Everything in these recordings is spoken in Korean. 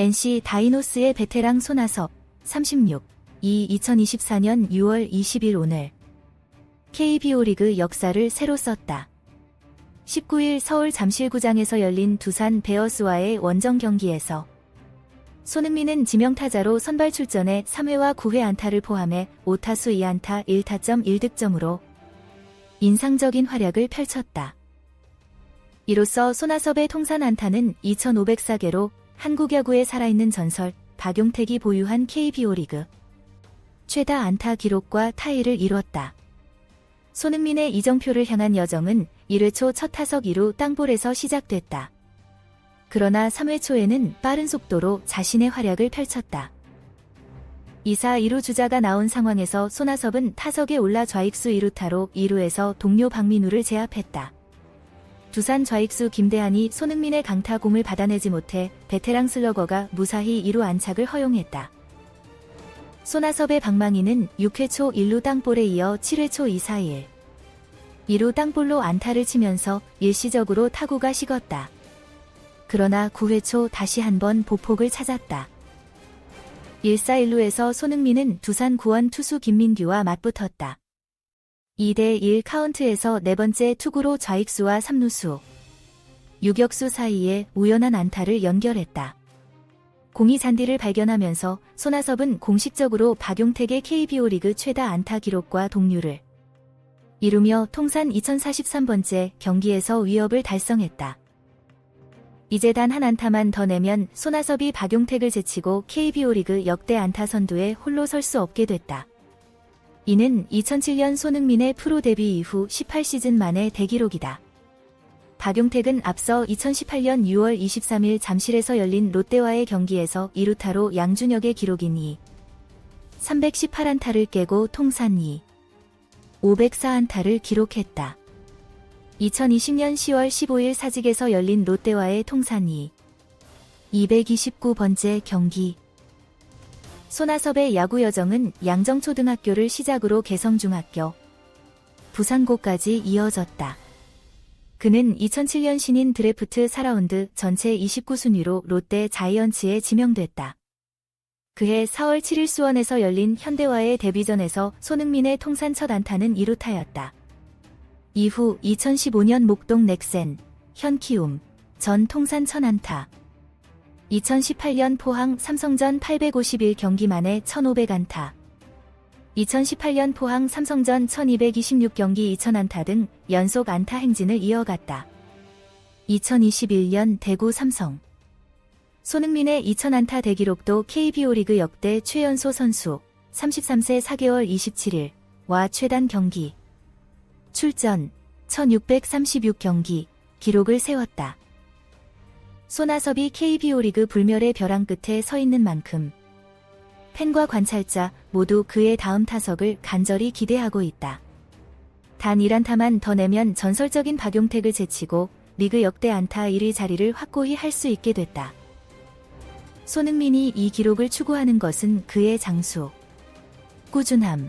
NC 다이노스의 베테랑 손아섭 36이 2024년 6월 20일 오늘 KBO 리그 역사를 새로 썼다. 19일 서울 잠실구장에서 열린 두산 베어스와의 원정 경기에서 손흥민은 지명타자로 선발 출전해 3회와 9회 안타를 포함해 5타수 2안타 1타점 1득점으로 인상적인 활약을 펼쳤다. 이로써 손아섭의 통산 안타는 2,504개로 한국 야구의 살아있는 전설 박용택이 보유한 KBO 리그 최다 안타 기록과 타이를 이뤘다. 손흥민의 이정표를 향한 여정은 1회 초 첫 타석 2루 땅볼에서 시작됐다. 그러나 3회 초에는 빠른 속도로 자신의 활약을 펼쳤다. 2사 2루 주자가 나온 상황에서 손아섭은 타석에 올라 좌익수 2루타로 2루에서 동료 박민우를 제압했다. 두산 좌익수 김대한이 손흥민의 강타공을 받아내지 못해 베테랑 슬러거가 무사히 2루 안착을 허용했다. 손아섭의 방망이는 6회 초 1루 땅볼에 이어 7회 초 2사1. 2루 땅볼로 안타를 치면서 일시적으로 타구가 식었다. 그러나 9회 초 다시 한번 보폭을 찾았다. 1사 1루에서 손흥민은 두산 구원 투수 김민규와 맞붙었다. 2대1 카운트에서 네 번째 투구로 좌익수와 3루수, 유격수 사이에 우연한 안타를 연결했다. 공이 잔디를 발견하면서 손아섭은 공식적으로 박용택의 KBO 리그 최다 안타 기록과 동률을 이루며 통산 2043번째 경기에서 위협을 달성했다. 이제 단 한 안타만 더 내면 손아섭이 박용택을 제치고 KBO 리그 역대 안타 선두에 홀로 설 수 없게 됐다. 이는 2007년 손흥민의 프로 데뷔 이후 18시즌 만의 대기록이다. 박용택은 앞서 2018년 6월 23일 잠실에서 열린 롯데와의 경기에서 2루타로 양준혁의 기록인 2. 318안타를 깨고 통산 2. 504안타를 기록했다. 2020년 10월 15일 사직에서 열린 롯데와의 통산 2. 229번째 경기. 손아섭의 야구 여정은 양정초등학교를 시작으로 개성중학교, 부산고까지 이어졌다. 그는 2007년 신인 드래프트 4라운드 전체 29순위로 롯데 자이언츠에 지명됐다. 그해 4월 7일 수원에서 열린 현대와의 데뷔전에서 손흥민의 통산 첫 안타는 2루타였다. 이후 2015년 목동 넥센, 현키움, 전 통산 천 안타. 2018년 포항 삼성전 851 경기 만에 1500안타. 2018년 포항 삼성전 1226경기 2000안타 등 연속 안타 행진을 이어갔다. 2021년 대구 삼성. 손흥민의 2000안타 대기록도 KBO 리그 역대 최연소 선수 33세 4개월 27일 와 최단 경기. 출전 1636경기 기록을 세웠다. 손아섭이 KBO 리그 불멸의 벼랑 끝에 서 있는 만큼 팬과 관찰자 모두 그의 다음 타석을 간절히 기대하고 있다. 단 1안타만 더 내면 전설적인 박용택을 제치고 리그 역대 안타 1위 자리를 확고히 할 수 있게 됐다. 손흥민이 이 기록을 추구하는 것은 그의 장수, 꾸준함,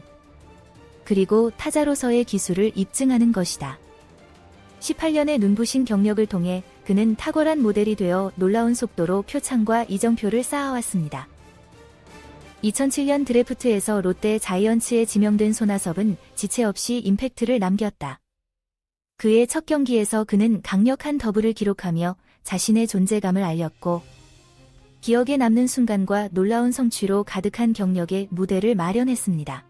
그리고 타자로서의 기술을 입증하는 것이다. 18년의 눈부신 경력을 통해 그는 탁월한 모델이 되어 놀라운 속도로 표창과 이정표를 쌓아왔습니다. 2007년 드래프트에서 롯데 자이언츠에 지명된 손아섭은 지체 없이 임팩트를 남겼다. 그의 첫 경기에서 그는 강력한 더블을 기록하며 자신의 존재감을 알렸고 기억에 남는 순간과 놀라운 성취로 가득한 경력의 무대를 마련했습니다.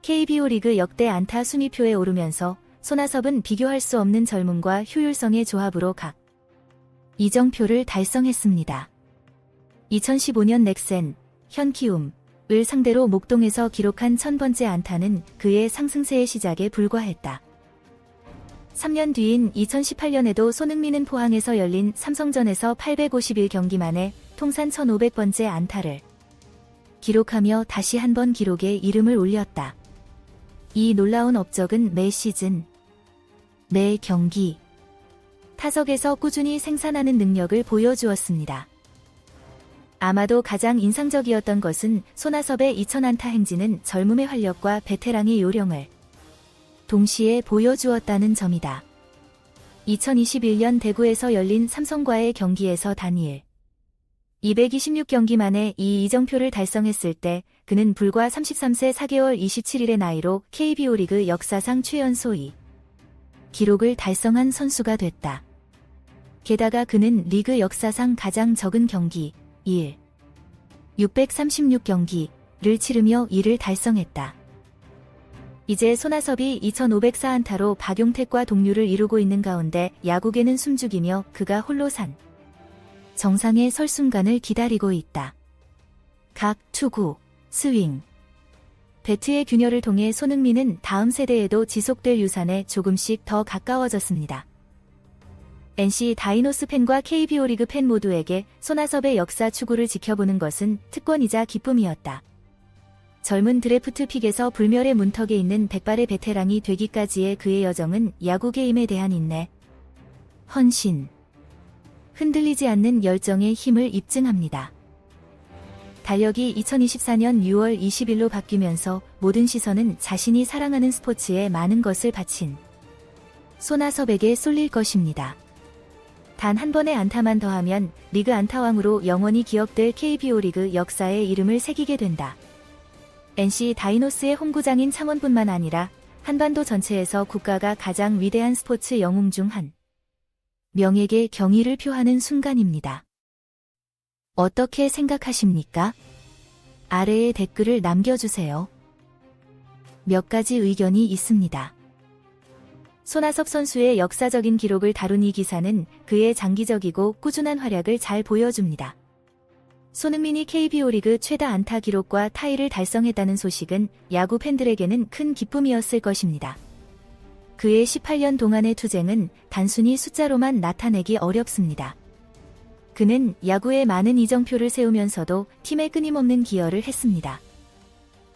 KBO 리그 역대 안타 순위표에 오르면서 손아섭은 비교할 수 없는 젊음과 효율성의 조합으로 각 이정표를 달성했습니다. 2015년 넥센, 현키움을 상대로 목동에서 기록한 천 번째 안타는 그의 상승세의 시작에 불과했다. 3년 뒤인 2018년에도 손흥민은 포항에서 열린 삼성전에서 851경기 만에 통산 1500번째 안타를 기록하며 다시 한 번 기록에 이름을 올렸다. 이 놀라운 업적은 매 시즌, 매 경기, 타석에서 꾸준히 생산하는 능력을 보여주었습니다. 아마도 가장 인상적이었던 것은 손아섭의 2000안타 행진은 젊음의 활력과 베테랑의 요령을 동시에 보여주었다는 점이다. 2021년 대구에서 열린 삼성과의 경기에서 다니엘 226경기 만에 이 이정표를 달성했을 때 그는 불과 33세 4개월 27일의 나이로 KBO 리그 역사상 최연소이 기록을 달성한 선수가 됐다. 게다가 그는 리그 역사상 가장 적은 경기 1. 636경기를 치르며 이를 달성했다. 이제 손아섭이 2504안타로 박용택과 동률을 이루고 있는 가운데 야구계는 숨죽이며 그가 홀로 산 정상에 설 순간을 기다리고 있다. 각, 투구, 스윙. 배트의 균열을 통해 손흥민은 다음 세대에도 지속될 유산에 조금씩 더 가까워졌습니다. NC 다이노스 팬과 KBO 리그 팬 모두에게 손아섭의 역사 추구를 지켜보는 것은 특권이자 기쁨이었다. 젊은 드래프트 픽에서 불멸의 문턱에 있는 백발의 베테랑이 되기까지의 그의 여정은 야구 게임에 대한 인내, 헌신, 흔들리지 않는 열정의 힘을 입증합니다. 달력이 2024년 6월 20일로 바뀌면서 모든 시선은 자신이 사랑하는 스포츠에 많은 것을 바친 손아섭에게 쏠릴 것입니다. 단 한 번의 안타만 더하면 리그 안타왕으로 영원히 기억될 KBO 리그 역사에 이름을 새기게 된다. NC 다이노스의 홈구장인 창원뿐만 아니라 한반도 전체에서 국가가 가장 위대한 스포츠 영웅 중 한 명에게 경의를 표하는 순간입니다. 어떻게 생각하십니까? 아래에 댓글을 남겨주세요. 몇 가지 의견이 있습니다. 손아섭 선수의 역사적인 기록을 다룬 이 기사는 그의 장기적이고 꾸준한 활약을 잘 보여줍니다. 손흥민이 KBO 리그 최다 안타 기록과 타이를 달성했다는 소식은 야구 팬들에게는 큰 기쁨이었을 것입니다. 그의 18년 동안의 투쟁은 단순히 숫자로만 나타내기 어렵습니다. 그는 야구에 많은 이정표를 세우면서도 팀에 끊임없는 기여를 했습니다.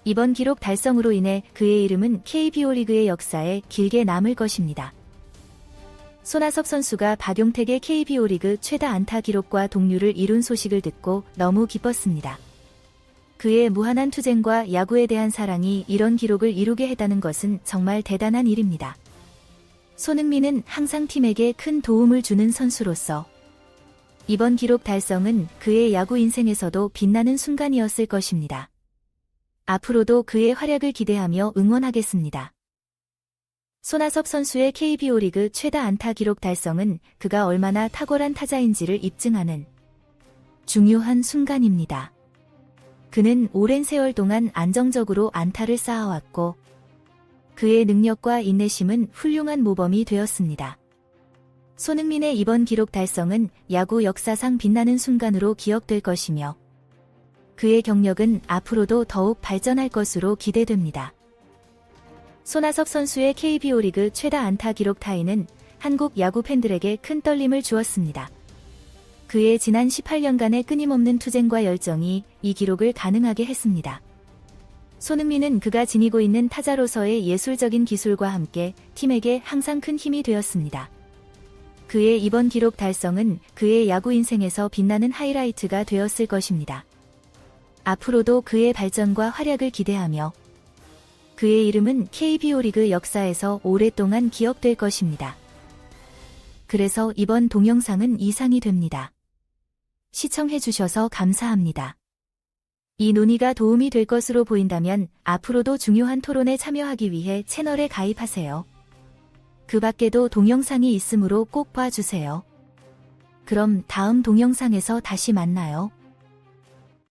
이번 기록 달성으로 인해 그의 이름은 KBO 리그의 역사에 길게 남을 것입니다. 손아섭 선수가 박용택의 KBO 리그 최다 안타 기록과 동률을 이룬 소식을 듣고 너무 기뻤습니다. 그의 무한한 투쟁과 야구에 대한 사랑이 이런 기록을 이루게 했다는 것은 정말 대단한 일입니다. 손흥민은 항상 팀에게 큰 도움을 주는 선수로서 이번 기록 달성은 그의 야구 인생에서도 빛나는 순간이었을 것입니다. 앞으로도 그의 활약을 기대하며 응원하겠습니다. 손아섭 선수의 KBO 리그 최다 안타 기록 달성은 그가 얼마나 탁월한 타자인지를 입증하는 중요한 순간입니다. 그는 오랜 세월 동안 안정적으로 안타를 쌓아왔고 그의 능력과 인내심은 훌륭한 모범이 되었습니다. 손흥민의 이번 기록 달성은 야구 역사상 빛나는 순간으로 기억될 것이며 그의 경력은 앞으로도 더욱 발전할 것으로 기대됩니다. 손아섭 선수의 KBO 리그 최다 안타 기록 타이는 한국 야구 팬들에게 큰 떨림을 주었습니다. 그의 지난 18년간의 끊임없는 투쟁과 열정이 이 기록을 가능하게 했습니다. 손흥민은 그가 지니고 있는 타자로서의 예술적인 기술과 함께 팀에게 항상 큰 힘이 되었습니다. 그의 이번 기록 달성은 그의 야구 인생에서 빛나는 하이라이트가 되었을 것입니다. 앞으로도 그의 발전과 활약을 기대하며 그의 이름은 KBO 리그 역사에서 오랫동안 기억될 것입니다. 그래서 이번 동영상은 이상이 됩니다. 시청해주셔서 감사합니다. 이 논의가 도움이 될 것으로 보인다면 앞으로도 중요한 토론에 참여하기 위해 채널에 가입하세요. 그 밖에도 동영상이 있으므로 꼭 봐주세요. 그럼 다음 동영상에서 다시 만나요.